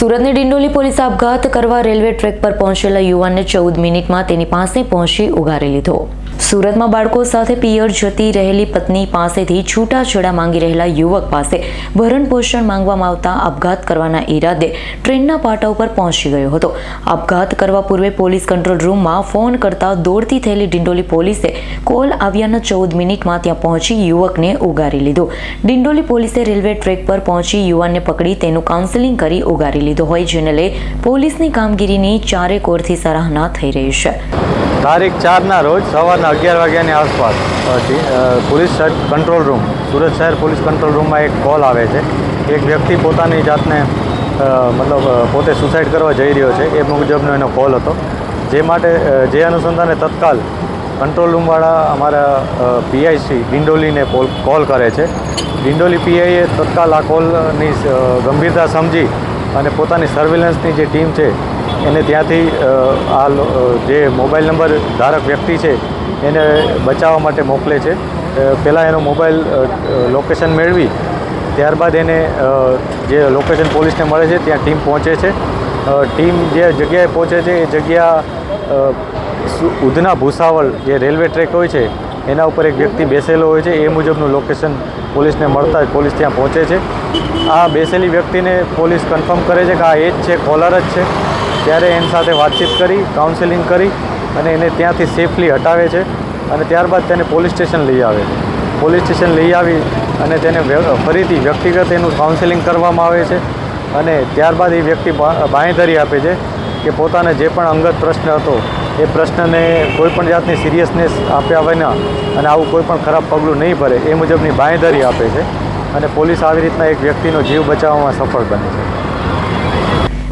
સુરતની ડિંડોલી પોલીસ આપઘાત કરવા રેલવે ટ્રેક પર પહોંચેલા યુવાનને ચૌદ મિનિટમાં તેની પાસે પહોંચી ઉગારી લીધો. સુરતમાં બાળકો સાથે પિયર જતી રહેલી પત્ની પાસેથી છૂટાછેડા માંગી રહેલા યુવક પાસે ભરણ પોષણ માંગવામાં આવતા આપઘાત કરવાના ઈરાદે ટ્રેનના પાટા ઉપર પહોંચી ગયો હતો. આપઘાત કરવા પૂર્વે પોલીસ કંટ્રોલ રૂમમાં ફોન કરતા દોડતી થયેલી ડિંડોલી પોલીસે કોલ આવ્યાના ચૌદ મિનિટમાં ત્યાં પહોંચી યુવકને ઉગારી લીધો. ડિંડોલી પોલીસે રેલવે ટ્રેક પર પહોંચી યુવાનને પકડી તેનું કાઉન્સેલિંગ કરી ઉગારી લીધો હોય, જેને લઈ પોલીસની કામગીરીની ચારે કોરથી સરાહના થઈ રહી છે. તારીખ ચારના રોજ સવારના અગિયાર વાગ્યાની આસપાસ પોલીસ કંટ્રોલ રૂમ, સુરત શહેર પોલીસ કંટ્રોલ રૂમમાં એક કોલ આવે છે. એક વ્યક્તિ પોતાની જાતને મતલબ પોતે સુસાઇડ કરવા જઈ રહ્યો છે. એ મુજબનો એનો કોલ હતો. જે માટે જે અનુસંધાને તત્કાલ કંટ્રોલ રૂમવાળા અમારા પીઆઈસી ડિંડોલીને કોલ કોલ કરે છે. ડિંડોલી પીઆઈએ તત્કાલ આ કોલની ગંભીરતા સમજી અને પોતાની સર્વેલન્સની જે ટીમ છે એને ત્યાંથી આ જે મોબાઈલ નંબર ધારક વ્યક્તિ છે, એને બચાવવા માટે મોકલે છે. પહેલાં એનો મોબાઈલ લોકેશન મેળવી, ત્યારબાદ એને જે લોકેશન પોલીસને મળે છે, ત્યાં ટીમ પહોંચે છે. ટીમ જે જગ્યાએ પહોંચે છે, એ જગ્યા ઉધના ભૂસાવળ જે રેલવે ટ્રેક હોય છે, એના ઉપર એક વ્યક્તિ બેસેલો હોય છે, એ મુજબનું લોકેશન પોલીસને મળતા જ પોલીસ ત્યાં પહોંચે છે. આ બેસેલી વ્યક્તિને પોલીસ કન્ફર્મ કરે છે કે આ એ જ છે, કોલર જ છે. ત્યારે એની સાથે વાતચીત કરી કાઉન્સેલિંગ કરી અને એને ત્યાંથી સેફલી હટાવે છે અને ત્યારબાદ તેને પોલીસ સ્ટેશન લઈ આવે છે. પોલીસ સ્ટેશન લઈ આવી અને તેને ફરીથી વ્યક્તિગત એનું કાઉન્સેલિંગ કરવામાં આવે છે અને ત્યારબાદ એ વ્યક્તિ બાંયધરી આપે છે કે પોતાને જે પણ અંગત પ્રશ્ન હતો, એ પ્રશ્નને કોઈપણ જાતની સિરિયસનેસ આપ્યા વિના અને આવું કોઈ પણ ખરાબ પગલું નહીં ભરે એ મુજબની બાંહેધરી આપે છે અને પોલીસ આવી રીતના એક વ્યક્તિનો જીવ બચાવવામાં સફળ બને છે.